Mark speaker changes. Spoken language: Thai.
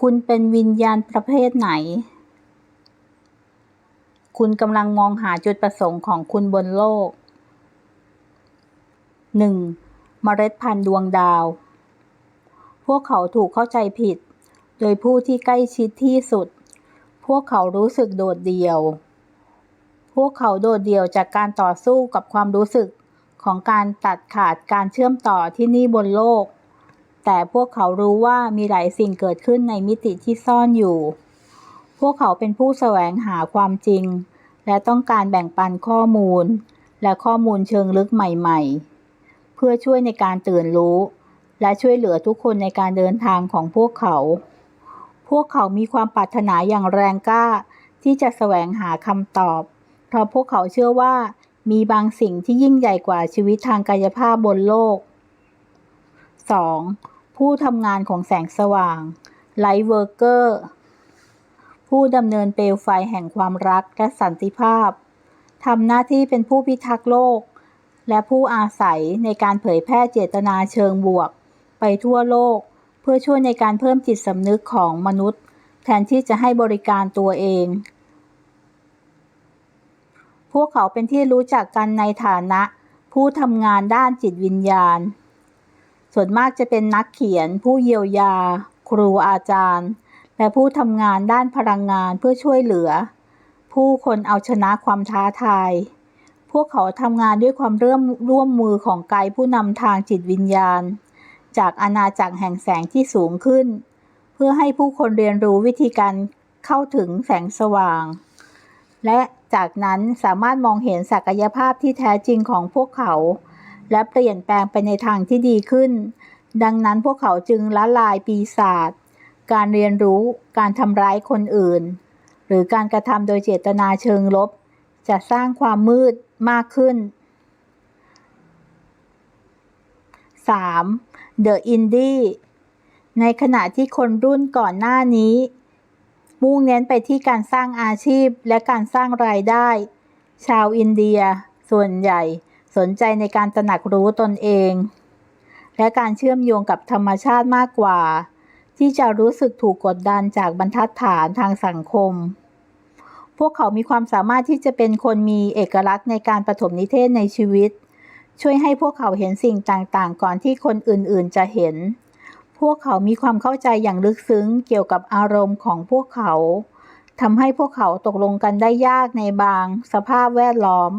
Speaker 1: คุณเป็นวิญญาณประเภทไหน คุณกำลังมองหาจุดประสงค์ของคุณบนโลก 1. เมล็ดพันธุ์ดวงดาว พวกเขาถูกเข้าใจผิด โดยผู้ที่ใกล้ชิดที่สุด พวกเขารู้สึกโดดเดี่ยว พวกเขาโดดเดี่ยวจากการต่อสู้กับความรู้สึกของการตัดขาดการเชื่อมต่อที่นี่บนโลก แต่พวกเขารู้ว่ามีหลายสิ่งเกิดขึ้นในมิติที่ซ่อนอยู่ พวกเขาเป็นผู้แสวงหาความจริง และต้องการแบ่งปันข้อมูล และข้อมูลเชิงลึกใหม่ ๆ เพื่อช่วยในการตื่นรู้ และช่วยเหลือทุกคนในการเดินทางของพวกเขา พวกเขามีความปรารถนาอย่างแรงกล้า ที่จะแสวงหาคำตอบ เพราะพวกเขาเชื่อว่ามีบางสิ่งที่ยิ่งใหญ่กว่าชีวิตทางกายภาพบนโลก 2. ผู้ทำงานของแสงสว่าง Light Worker ผู้ดำเนินเปลวไฟแห่งความรักและสันติภาพ ทำหน้าที่เป็นผู้พิทักษ์โลก และผู้อาศัยในการเผยแพร่เจตนาเชิงบวก ไปทั่วโลก เพื่อช่วยในการเพิ่มจิตสำนึกของมนุษย์ แทนที่จะให้บริการตัวเอง พวกเขาเป็นที่รู้จักกันในฐานะ ผู้ทำงานด้านจิตวิญญาณ ส่วนมากจะเป็นนักเขียน ผู้เยียวยา ครูอาจารย์ และผู้ทำงานด้านพลังงานเพื่อช่วยเหลือ ผู้คนเอาชนะความท้าทาย พวกเขาทำงานด้วยความเริ่มร่วมมือของไกด์ผู้นำทางจิตวิญญาณ จากอาณาจักรแห่งแสงที่สูงขึ้น เพื่อให้ผู้คนเรียนรู้วิธีการเข้าถึงแสงสว่าง และจากนั้นสามารถมองเห็นศักยภาพที่แท้จริงของพวกเขา และเปลี่ยนแปลงไปในทางที่ดีขึ้น ดังนั้นพวกเขาจึงละลายปีศาจการเรียนรู้การทำร้ายคนอื่น หรือการกระทำโดยเจตนาเชิงลบ จะสร้างความมืดมากขึ้น 3. The Indie ในขณะที่คนรุ่นก่อนหน้านี้ มุ่งเน้นไปที่การสร้างอาชีพและการสร้างรายได้ ชาวอินเดียส่วนใหญ่ สนใจในการตระหนักรู้ตนเอง และการเชื่อมโยงกับธรรมชาติมากกว่า ที่จะรู้สึกถูกกดดันจากบรรทัดฐานทางสังคม พวกเขามีความสามารถที่จะเป็นคนมีเอกลักษณ์ในการปฐมนิเทศในชีวิต ช่วยให้พวกเขาเห็นสิ่งต่างๆ ก่อนที่คนอื่นๆ จะเห็น พวกเขามีความเข้าใจอย่างลึกซึ้งเกี่ยวกับอารมณ์ของพวกเขาทำให้พวกเขาตกลงกันได้ยากในบางสภาพแวดล้อม